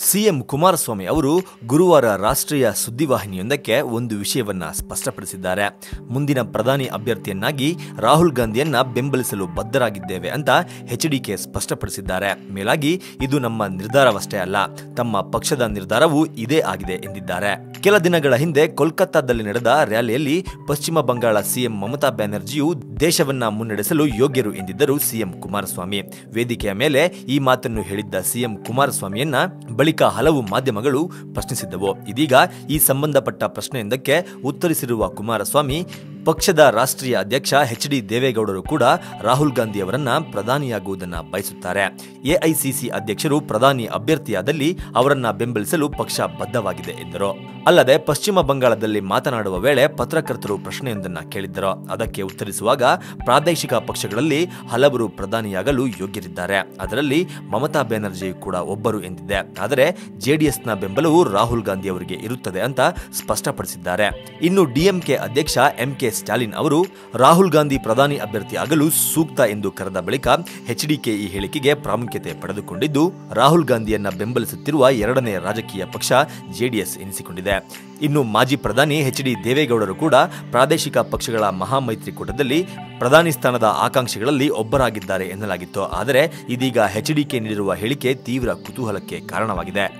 CM Kumaraswamy ಅವರು ಗುರುವಾರ ರಾಷ್ಟ್ರೀಯ ಸುದ್ದಿವಾಹಿನಿಯೊಂದಕ್ಕೆ ಒಂದು ವಿಷಯವನ್ನ ಸ್ಪಷ್ಟಪಡಿಸಿದ್ದಾರೆ. ಮುಂದಿನ ಪ್ರಧಾನಿ ಅಭ್ಯರ್ಥಿಯನ್ನಾಗಿ ರಾಹುಲ್ ಗಾಂಧಿಯನ್ನ ಬೆಂಬಲಿಸಲು ಬದ್ಧರಾಗಿದ್ದೇವೆ ಅಂತ ಎಚ್ಡಿಕೆ ಸ್ಪಷ್ಟಪಡಿಸಿದ್ದಾರೆ. ಮೇಲಾಗಿ, ಇದು ನಮ್ಮ ನಿರ್ಧಾರವಷ್ಟೇ ಅಲ್ಲ, ತಮ್ಮ ಪಕ್ಷದ ನಿರ್ಧಾರವೂ ಇದೇ ಆಗಿದೆ ಎಂದಿದ್ದಾರೆ. ಕೆಲ ದಿನಗಳ ಹಿಂದೆ ಕೋಲ್ಕತ್ತಾದಲ್ಲಿ ನಡೆದ ರ್ಯಾಲಿಯಲ್ಲಿ ಪಶ್ಚಿಮ ಬಂಗಾಳ ಸಿಎಂ ಮಮತಾ ಬ್ಯಾನರ್ಜಿಯು ದೇಶವನ್ನ ಮುನ್ನಡೆಸಲು ಯೋಗ್ಯರು ಎಂದಿದ್ದರು ಸಿಎಂ ಕುಮಾರಸ್ವಾಮಿ. ವೇದಿಕೆಯ ಮೇಲೆ ಈ ಮಾತನ್ನು ಹೇಳಿದ್ದ ಸಿಎಂ ಕುಮಾರಸ್ವಾಮಿಯನ್ನ ಬಳಿಕ ಹಲವು ಮಾಧ್ಯಮಗಳು ಪ್ರಶ್ನಿಸಿದ್ದವು. ಇದೀಗ ಈ ಸಂಬಂಧಪಟ್ಟ ಪ್ರಶ್ನೆಯೊಂದಕ್ಕೆ ಉತ್ತರಿಸಿರುವ ಕುಮಾರಸ್ವಾಮಿ ಪಕ್ಷದ ರಾಷ್ಟ್ರೀಯ ಅಧ್ಯಕ್ಷ ಎಚ್ ಡಿ ದೇವೇಗೌಡರು ಕೂಡ ರಾಹುಲ್ ಗಾಂಧಿ ಅವರನ್ನ ಪ್ರಧಾನಿಯಾಗುವುದನ್ನ ಬಯಸುತ್ತಾರೆ. ಎಐಸಿಸಿ ಅಧ್ಯಕ್ಷರು ಪ್ರಧಾನಿ ಅಭ್ಯರ್ಥಿಯಾದಲ್ಲಿ ಅವರನ್ನ ಬೆಂಬಲಿಸಲು ಪಕ್ಷ ಬದ್ಧವಾಗಿದೆ ಎಂದರು. ಅಲ್ಲದೆ ಪಶ್ಚಿಮ ಬಂಗಾಳದಲ್ಲಿ ಮಾತನಾಡುವ ವೇಳೆ ಪತ್ರಕರ್ತರು ಪ್ರಶ್ನೆಯೊಂದನ್ನ ಕೇಳಿದ್ದರು. ಅದಕ್ಕೆ ಉತ್ತರಿಸುವಾಗ ಪ್ರಾದೇಶಿಕ ಪಕ್ಷಗಳಲ್ಲಿ ಹಲವರು ಪ್ರಧಾನಿಯಾಗಲು ಯೋಗ್ಯರಿದ್ದಾರೆ. ಅದರಲ್ಲಿ ಮಮತಾ ಬ್ಯಾನರ್ಜಿ ಕೂಡ ಒಬ್ಬರು ಎಂದಿದೆ. ಆದರೆ ಜೆಡಿಎಸ್ನ ಬೆಂಬಲವು ರಾಹುಲ್ ಗಾಂಧಿ ಅವರಿಗೆ ಇರುತ್ತದೆ ಅಂತ ಸ್ಪಷ್ಟಪಡಿಸಿದ್ದಾರೆ. ಇನ್ನು ಡಿಎಂಕೆ ಅಧ್ಯಕ್ಷ ಎಂಕೆ ಸ್ಟಾಲಿನ್ ಅವರು ರಾಹುಲ್ ಗಾಂಧಿ ಪ್ರಧಾನಿ ಅಭ್ಯರ್ಥಿಯಾಗಲು ಸೂಕ್ತ ಎಂದು ಕರೆದ ಬಳಿಕ ಎಚ್ಡಿಕೆ ಈ ಹೇಳಿಕೆಗೆ ಪ್ರಾಮುಖ್ಯತೆ ಪಡೆದುಕೊಂಡಿದ್ದು, ರಾಹುಲ್ ಗಾಂಧಿಯನ್ನ ಬೆಂಬಲಿಸುತ್ತಿರುವ ಎರಡನೇ ರಾಜಕೀಯ ಪಕ್ಷ ಜೆಡಿಎಸ್ ಎನಿಸಿಕೊಂಡಿದೆ. ಇನ್ನು ಮಾಜಿ ಪ್ರಧಾನಿ ಎಚ್ ಡಿ ದೇವೇಗೌಡರು ಕೂಡ ಪ್ರಾದೇಶಿಕ ಪಕ್ಷಗಳ ಮಹಾಮೈತ್ರಿಕೂಟದಲ್ಲಿ ಪ್ರಧಾನಿ ಸ್ಥಾನದ ಆಕಾಂಕ್ಷಿಗಳಲ್ಲಿ ಒಬ್ಬರಾಗಿದ್ದಾರೆ ಎನ್ನಲಾಗಿತ್ತು. ಆದರೆ, ಇದೀಗ ಎಚ್ಡಿಕೆ ನೀಡಿರುವ ಹೇಳಿಕೆ ತೀವ್ರ ಕುತೂಹಲಕ್ಕೆ ಕಾರಣವಾಗಿದೆ.